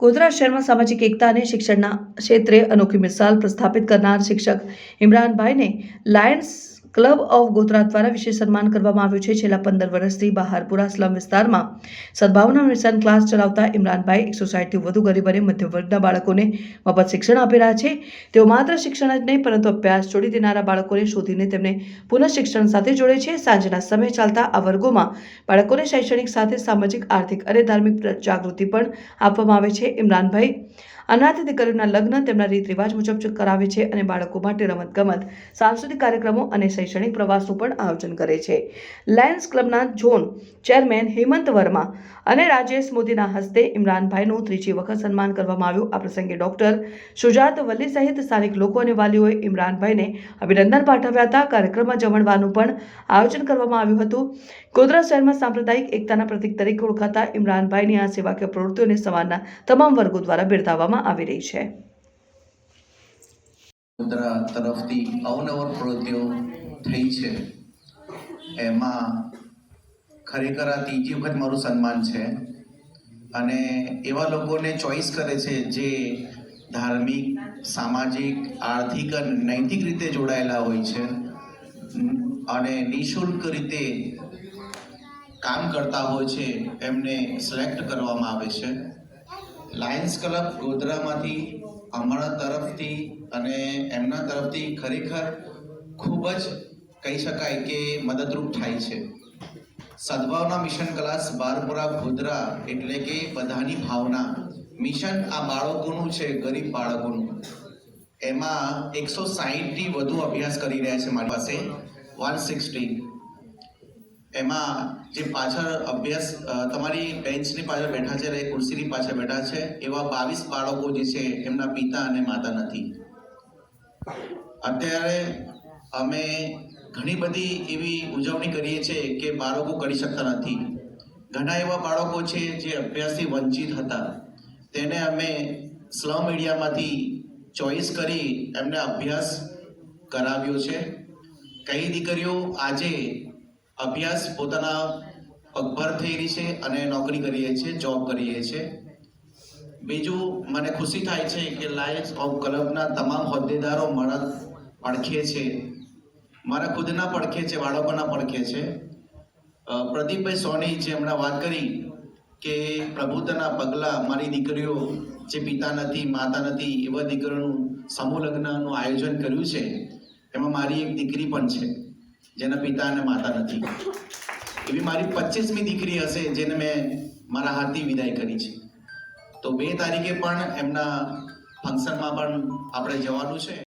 ગોધરા શહેરમાં સામાજિક એકતા અને શિક્ષણના ક્ષેત્રે અનોખી મિસાલ પ્રસ્થાપિત કરનાર શિક્ષક ઇમરાનભાઈને લાયન્સ ક્લબ ઓફ ગોધરા દ્વારા વિશેષ સન્માન કરવામાં આવ્યું છે. છેલ્લા પંદર વર્ષથી બહારપુરા સ્લમ વિસ્તારમાં સદભાવના મિશન ક્લાસ ચલાવતા ઇમરાનભાઈ એકસો સાઠથી વધુ ગરીબ અને મધ્યમ વર્ગના બાળકોને મફત શિક્ષણ આપી રહ્યા છે. તેઓ માત્ર શિક્ષણ જ નહીં, પરંતુ અભ્યાસ છોડી દેનારા બાળકોને શોધીને તેમને પુનઃ શિક્ષણ સાથે જોડે છે. સાંજના સમય ચાલતા આ વર્ગોમાં બાળકોને શૈક્ષણિક સાથે સામાજિક, આર્થિક અને ધાર્મિક જાગૃતિ પણ આપવામાં આવે છે. ઇમરાનભાઈ અનાથ દીકરીઓના લગ્ન તેમના રીત રિવાજ મુજબ કરાવે છે અને બાળકો માટે રમતગમત, સાંસ્કૃતિક કાર્યક્રમો અને શૈક્ષણિક પ્રવાસનું પણ આયોજન કરે છે. લાયન્સ ક્લબના ઝોન ચેરમેન હેમંત વર્મા અને રાજેશ મોદીના હસ્તે ઇમરાનભાઈનું ત્રીજી વખત સન્માન કરવામાં આવ્યું. આ પ્રસંગે ડોક્ટર સુજાત વલ્લી સહિત સ્થાનિક લોકો અને વાલીઓએ ઇમરાનભાઈને અભિનંદન પાઠવ્યા હતા. કાર્યક્રમમાં જમણવાનું પણ આયોજન કરવામાં આવ્યું હતું. ગોધરા શહેરમાં સાંપ્રદાયિક એકતાના પ્રતિક તરીકે ઓળખાતા ઇમરાનભાઈની આ સેવાકીય પ્રવૃત્તિઓને સમાજના તમામ વર્ગો દ્વારા બિરદાવવામાં આવી રહી છે. ગોધરા તરફથી અવનવર પ્રવૃત્તિઓ છે. એમાં ખરેખર આ ત્રીજી વખત મારું સન્માન છે. અને એવા લોકોને ચોઈસ કરે છે જે ધાર્મિક, સામાજિક, આર્થિક અને નૈતિક રીતે જોડાયેલા હોય છે. અને નિઃશુલ્ક રીતે કામ કરતા હોય છે એમને સિલેક્ટ કરવામાં આવે છે. લાયન્સ ક્લબ ગોધરામાંથી અમારા તરફથી અને એમના તરફથી ખરેખર ખૂબ જ કહી શકાય કે મદદરૂપ થાય છે. સદભાવના મિશન ક્લાસ બારપુરા ગોધરા એટલે કે બધાની ભાવના. મિશન આ બાળકોનું છે, ગરીબ બાળકોનું. એમાં એકસો સાહીઠથી વધુ અભ્યાસ કરી રહ્યા છે મારી પાસે વન સિક્સટી એમાં જે પાછળ અભ્યાસ તમારી બેન્ચની પાછળ બેઠા છે ખુરશીની પાછળ બેઠા છે, એવા બાવીસ બાળકો જે છે, એમના પિતા અને માતા નથી. અત્યારે અમે ઘણી બધી એવી ઉજવણી કરીએ છીએ કે બાળકો કરી શકતા નથી. ઘણા એવા બાળકો છે જે અભ્યાસથી વંચિત હતા. તેને અમે સ્લમ એરિયામાંથી ચોઈસ કરી એમને અભ્યાસ કરાવ્યો છે. કઈ દીકરીઓ, આજે અભ્યાસ પોતાના પગભર થઈ રહી છે અને નોકરી કરીએ છીએ જોબ કરીએ છીએ. બીજું, મને ખુશી થાય છે કે લાયન્સ ઓફ ક્લબના તમામ હોદ્દેદારો મળત પડખે છે. મારા ખુદના પડખે છે, બાળકોના પડખે છે. પ્રદીપભાઈ સોની જે હમણાં વાત કરી કે પ્રભુતાના પગલાં મારી દીકરીઓ જે પિતા નથી, માતા નથી, એવા દીકરીઓનું સમૂહ લગ્નનું આયોજન કર્યું છે, એમાં મારી એક દીકરી પણ છે, જેના પિતા અને માતા નથી. એવી મારી પચીસમી દીકરી હશે, જેને મેં મારા હાથથી વિદાય કરી છે. તો બે તારીખે પણ એમના ફંક્શનમાં પણ આપણે જવાનું છે.